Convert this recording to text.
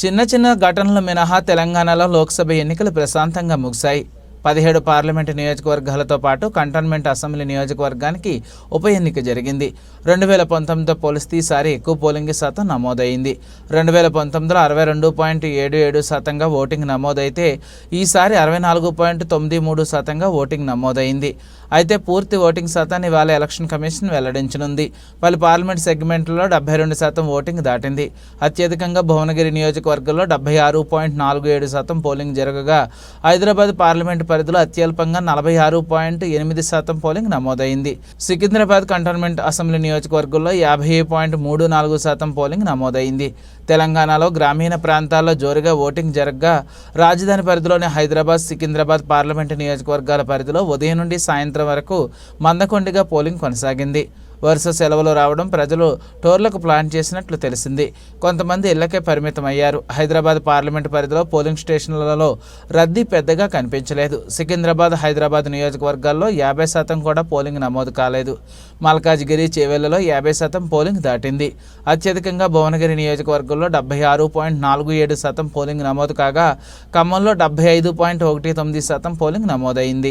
చిన్న చిన్న ఘటనలు మినహా తెలంగాణలో లోక్సభ ఎన్నికలు ప్రశాంతంగా ముగిశాయి. పదిహేడు పార్లమెంటు నియోజకవర్గాలతో పాటు కంటోన్మెంట్ అసెంబ్లీ నియోజకవర్గానికి ఉప ఎన్నిక జరిగింది. రెండు వేల పంతొమ్మిదితో పోలిస్తే ఈసారి ఎక్కువ పోలింగ్ శాతం నమోదైంది. రెండు వేల పంతొమ్మిదిలో అరవై రెండు పాయింట్ ఏడు ఏడు శాతంగా ఓటింగ్ నమోదైతే ఈసారి అరవై నాలుగు పాయింట్ తొమ్మిది మూడు శాతంగా ఓటింగ్ నమోదైంది. అయితే పూర్తి ఓటింగ్ శాతాన్ని ఇవాళ ఎలక్షన్ కమిషన్ వెల్లడించనుంది. పలు పార్లమెంట్ సెగ్మెంట్లో డెబ్బై రెండు శాతం ఓటింగ్ దాటింది. అత్యధికంగా భువనగిరి నియోజకవర్గంలో డెబ్బై ఆరు పాయింట్ నాలుగు ఏడు శాతం పోలింగ్ జరగగా హైదరాబాద్ పార్లమెంట్ పరిధిలో అత్యల్పంగా నలభై ఆరు పాయింట్ ఎనిమిది శాతం పోలింగ్ నమోదైంది. సికింద్రాబాద్ కంటోన్మెంట్ అసెంబ్లీ నియోజకవర్గంలో యాభై పాయింట్ మూడు నాలుగు శాతం పోలింగ్ నమోదైంది. తెలంగాణలో గ్రామీణ ప్రాంతాల్లో జోరుగా ఓటింగ్ జరగగా రాజధాని పరిధిలోని హైదరాబాద్ సికింద్రాబాద్ పార్లమెంటు నియోజకవర్గాల పరిధిలో ఉదయం నుండి సాయంత్రం వరకు మందకొండిగా పోలింగ్ కొనసాగింది. వరుస సెలవులు రావడం ప్రజలు టోర్లకు ప్లాన్ చేసినట్లు తెలిసింది. కొంతమంది ఇళ్ళకే పరిమితమయ్యారు. హైదరాబాద్ పార్లమెంట్ పరిధిలో పోలింగ్ స్టేషన్లలో రద్దీ పెద్దగా కనిపించలేదు. సికింద్రాబాద్ హైదరాబాద్ నియోజకవర్గాల్లో యాభై శాతం కూడా పోలింగ్ నమోదు కాలేదు. మల్కాజ్గిరి చేవెళ్ళలో యాభై శాతం పోలింగ్ దాటింది. అత్యధికంగా భువనగిరి నియోజకవర్గంలో డెబ్బై ఆరు పాయింట్ నాలుగు ఏడు శాతం పోలింగ్ నమోదు కాగా ఖమ్మంలో డెబ్బై ఐదు పాయింట్ ఒకటి తొమ్మిది శాతం పోలింగ్ నమోదైంది.